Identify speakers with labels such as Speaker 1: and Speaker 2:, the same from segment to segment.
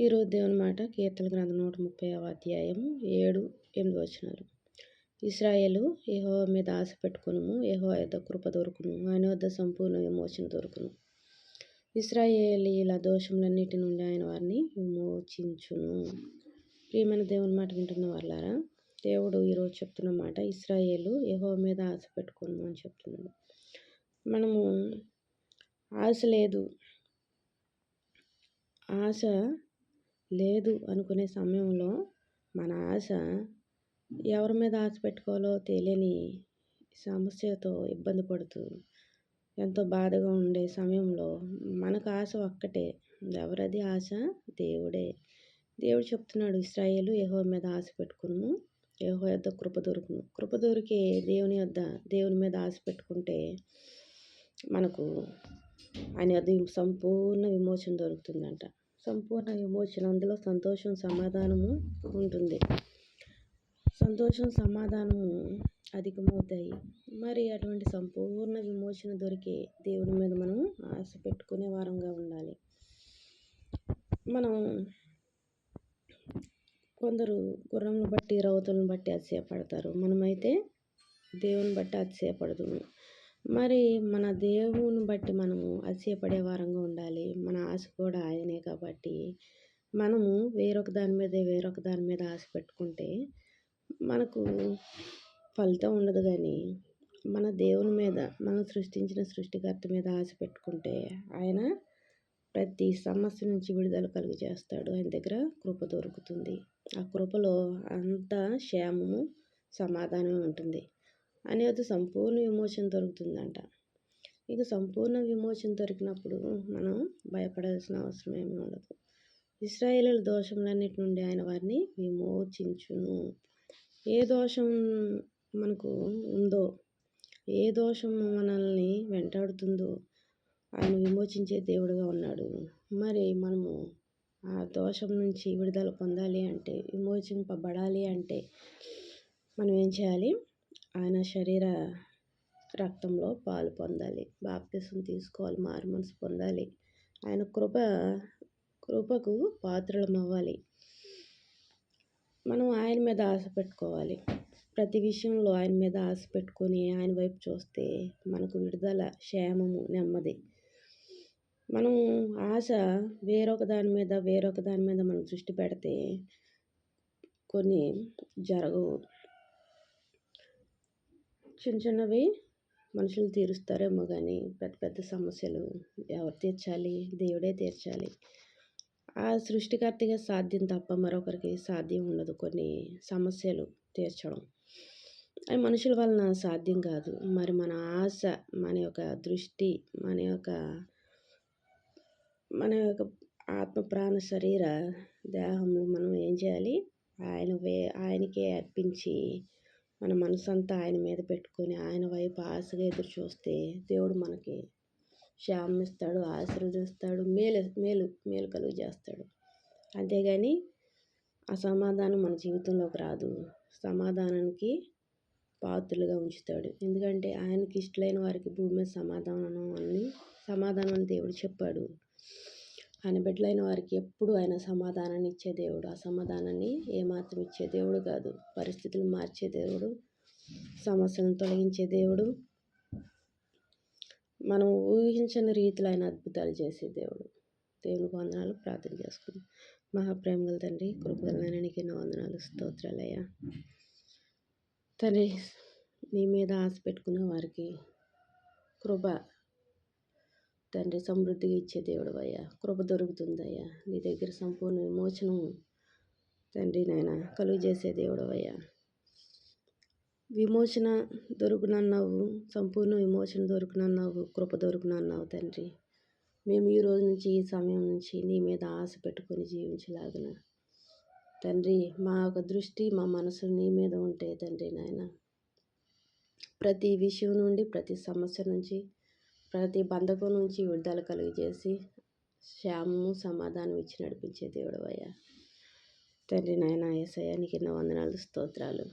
Speaker 1: ఈరోజు దేవుని మాట కీర్తన గ్రంథం నూట ముప్పై అధ్యాయం ఏడు ఎనిమిది వచనాలు. ఇస్రాయేలు ఏహో మీద ఆశ పెట్టుకును ఏహో యొక్క కృప దొరుకును ఆయన వద్ద సంపూర్ణ విమోచన దొరుకును. ఇస్రాయేలీల దోషములన్నిటి నుండి ఆయన వారిని విమోచించును. ప్రియమైన దేవుని మాట వింటున్న వాళ్ళారా దేవుడు ఈరోజు చెప్తున్న మాట ఇస్రాయేలు ఏహో మీద ఆశ పెట్టుకును అని చెప్తున్నాడు. మనము ఆశ లేదు. ఆశ లేదు అనుకునే సమయంలో మన ఆశ ఎవరి మీద ఆశ పెట్టుకోవాలో తెలియని సమస్యతో ఇబ్బంది పడుతూ ఎంతో బాధగా ఉండే సమయంలో మనకు ఆశ ఒక్కటే. ఎవరది ఆశ? దేవుడే. దేవుడు చెప్తున్నాడు ఇస్రాయేలు ఏహో మీద ఆశ పెట్టుకును ఏహో యొద్ద కృప దొరుకును. కృప దొరికే దేవుని యొద్ద దేవుని మీద ఆశ పెట్టుకుంటే మనకు ఆయన యొద్ద సంపూర్ణ విమోచన దొరుకుతుందంట. సంపూర్ణ విమోచన అందులో సంతోషం సమాధానము ఉంటుంది. సంతోషం సమాధానము అధికమవుతాయి. మరి అటువంటి సంపూర్ణ విమోచన దొరికే దేవుని మీద మనం ఆశ పెట్టుకునే వారంగా ఉండాలి. మనం కొందరు గుర్రంను బట్టి రౌతులను బట్టి అతిశయపడతారు. మనమైతే దేవుని బట్టి అతిశయపడదు మరి మన దేవుని బట్టి మనము అతిశయపడే వారంగా ఉండాలి. మన ఆశ కూడా ఆయనే కాబట్టి మనము వేరొక దాని మీద వేరొక దాని మీద ఆశ పెట్టుకుంటే మనకు ఫలితం ఉండదు కానీ మన దేవుని మీద మనం సృష్టించిన సృష్టికర్త మీద ఆశ పెట్టుకుంటే ఆయన ప్రతి సమస్య నుంచి విడుదల కలుగు చేస్తాడు ఆయన దగ్గర కృప దొరుకుతుంది. ఆ కృపలో అంత క్షేమము సమాధానమే ఉంటుంది. అనేది సంపూర్ణ విమోచన దొరుకుతుందంట. ఇక సంపూర్ణ విమోచన దొరికినప్పుడు మనం భయపడాల్సిన అవసరం ఏమీ ఉండదు. ఇస్రాయేల్ దోషములన్నిటి నుండి ఆయన వారిని విమోచించును. ఏ దోషం మనకు ఉందో ఏ దోషం మనల్ని వెంటాడుతుందో ఆయన విమోచించే దేవుడుగా ఉన్నాడు. మరి మనము ఆ దోషం నుంచి విడుదల పొందాలి అంటే విమోచింపబడాలి అంటే మనం ఏం చేయాలి? ఆయన శరీర రక్తంలో పాలు పొందాలి. బాప్తిసం తీసుకోవాలి. మారు మనసు పొందాలి. ఆయన కృప కృపకు పాత్రలం అవ్వాలి మనం ఆయన మీద ఆశ పెట్టుకోవాలి. ప్రతి విషయంలో ఆయన మీద ఆశ పెట్టుకొని ఆయన వైపు చూస్తే మనకు విడుదల క్షేమము నెమ్మది. మనం ఆశ వేరొక దాని మీద వేరొక దాని మీద మనం దృష్టి పెడితే కొన్ని జరగవు. చిన్న చిన్నవి మనుషులు తీరుస్తారేమో కానీ పెద్ద పెద్ద సమస్యలు ఎవరు తీర్చాలి? దేవుడే తీర్చాలి. ఆ సృష్టికర్తగా సాధ్యం తప్ప మరొకరికి సాధ్యం ఉండదు కొన్ని సమస్యలు తీర్చడం. అవి మనుషుల వలన సాధ్యం కాదు. మరి మన ఆశ మన యొక్క దృష్టి మన యొక్క మన యొక్క ఆత్మ ప్రాణ శరీర దేహంలో మనం ఏం చేయాలి? ఆయన వే ఆయనకే అర్పించి మన మనసంతా ఆయన మీద పెట్టుకొని ఆయన వైపు ఆశగా ఎదురు చూస్తే దేవుడు మనకి క్షామిస్తాడు ఇస్తాడు ఆశీర్వదిస్తాడు మేలు మేలు మేలు కలుగు చేస్తాడు. అంతేగాని ఆ సమాధానం మన జీవితంలోకి రాదు. సమాధానానికి పాత్రలుగా ఉంచుతాడు. ఎందుకంటే ఆయనకి ఇష్టమైన వారికి భూమి మీద సమాధానం అని సమాధానం దేవుడు చెప్పాడు. ఆయన బిడ్డలైన వారికి ఎప్పుడు ఆయన సమాధానాన్ని ఇచ్చే దేవుడు ఆ సమాధానాన్ని ఏమాత్రం ఇచ్చే దేవుడు కాదు. పరిస్థితులు మార్చే దేవుడు సమస్యలను తొలగించే దేవుడు మనం ఊహించని రీతిలో ఆయన అద్భుతాలు చేసే దేవుడు. దేవుని వందనాలు. ప్రార్థన చేసుకుందాం. మహాప్రేమగల తండ్రి కృపగలనైనా ఎన్నో వందనాలు. స్తోత్రాలయ్యా. తండ్రి నీ మీద ఆశ పెట్టుకున్న వారికి కృప తండ్రి సమృద్ధిగా ఇచ్చే దేవుడు అయ్యా కృప దొరుకుతుందయ్యా. నీ దగ్గర సంపూర్ణ విమోచనం తండ్రి నాయన కలుగు చేసే దేవుడు అయ్యా విమోచన దొరుకునన్నావు సంపూర్ణ విమోచన దొరుకునన్నావు కృప దొరుకునన్నావు తండ్రి. మేము ఈ రోజు నుంచి ఈ సమయం నుంచి నీ మీద ఆశ పెట్టుకొని జీవించలాగిన. తండ్రి మా యొక్క దృష్టి మా మనసు నీ మీద ఉంటే తండ్రి నాయన. ప్రతి విషయం నుండి ప్రతి సమస్య నుంచి ప్రతి బంధకం నుంచి విడుదల కలుగజేసి శ్యామము సమాధానం ఇచ్చి నడిపించే దేవుడు అయ్యా తండ్రి నాయన ఏసయానికి నీకు ఎన్నో వందనాలు స్తోత్రాలు.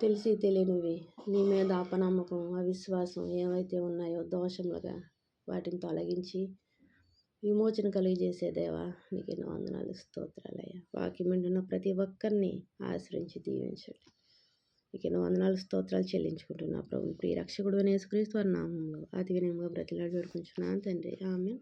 Speaker 1: తెలిసి తెలియనివి నీ మీద అపనమ్మకం అవిశ్వాసం ఏవైతే ఉన్నాయో దోషములుగా వాటిని తొలగించి విమోచన కలిగజేసే దేవా నీకు ఎన్నో వందనాలు స్తోత్రాలయ్యా. వాక్యం వింటున్న ప్రతి ఒక్కరిని ఆశ్రయించి దీవించండి. మీకు ఎన్నో వందనాలు స్తోత్రాలు చెల్లించుకుంటున్నా ప్రభు. ప్రియ రక్షకుడు యేసుక్రీస్తు వారి నామంలో అతి వినయంగా బ్రతిలాడు వేడుకుంటున్నాను తండ్రి. ఆమె